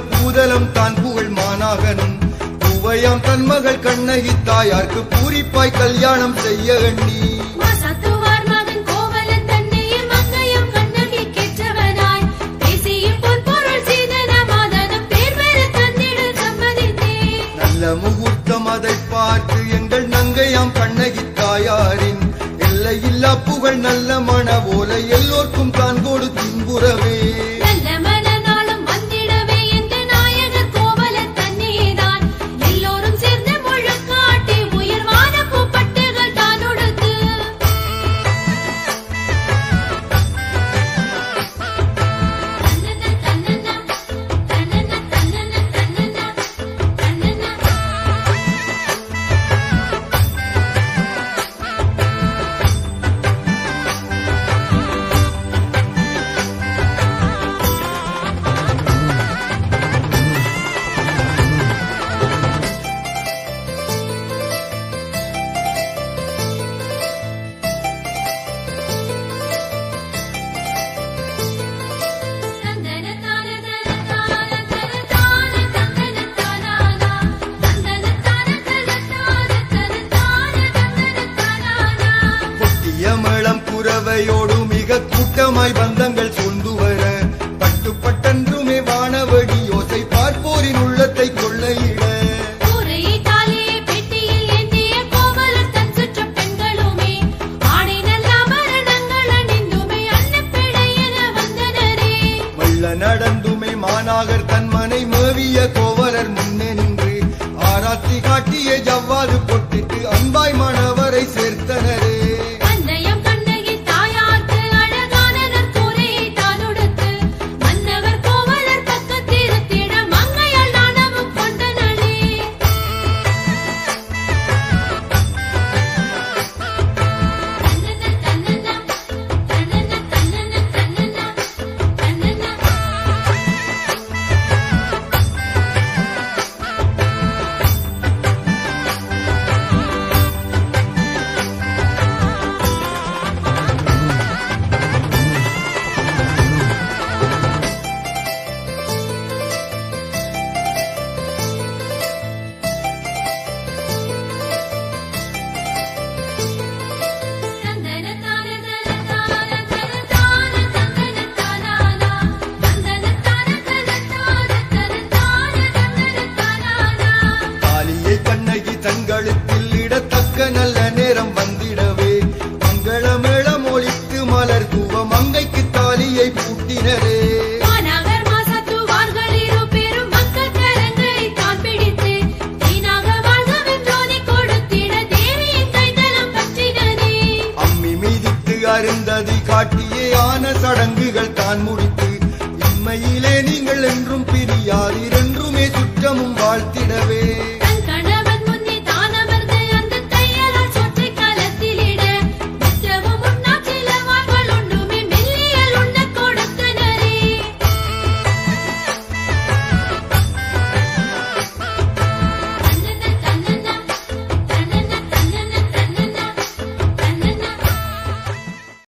மண்டலம் தான் புகழ் மாநாகனும் பூவையாம் தன் மகள் கண்ணகி தாயார்க்கு பூரிப்பாய் கல்யாணம் செய்ய எண்ணி. முகூர்த்தம் அதை பார்த்து எங்கள் நங்கையாம் கண்ணகி தாயாரின். எல்லையில்லா புகழ் நல்ல மன போல எல்லோர்க்கும் தான் கொடு துன்புறவே குறவையோடு மிக கூட்டமாய் பந்தங்கள் சூழ்ந்து வர. பட்டு பட்டென்றுமே வானவடி யோசை பார்ப்போரின் உள்ளத்தை கொள்ளையிட. நடந்துமே மாநாகர் தன் மனை மேவிய கோவலர் முன்னே நின்று ஆராத்தி காட்டிய ஜவ்வாது மன்னரே அருந்ததி காட்டியே ஆன சடங்குகள் தான் முடித்து இம்மையிலே நீங்கள் என்றும் பிரியாதீர்கள்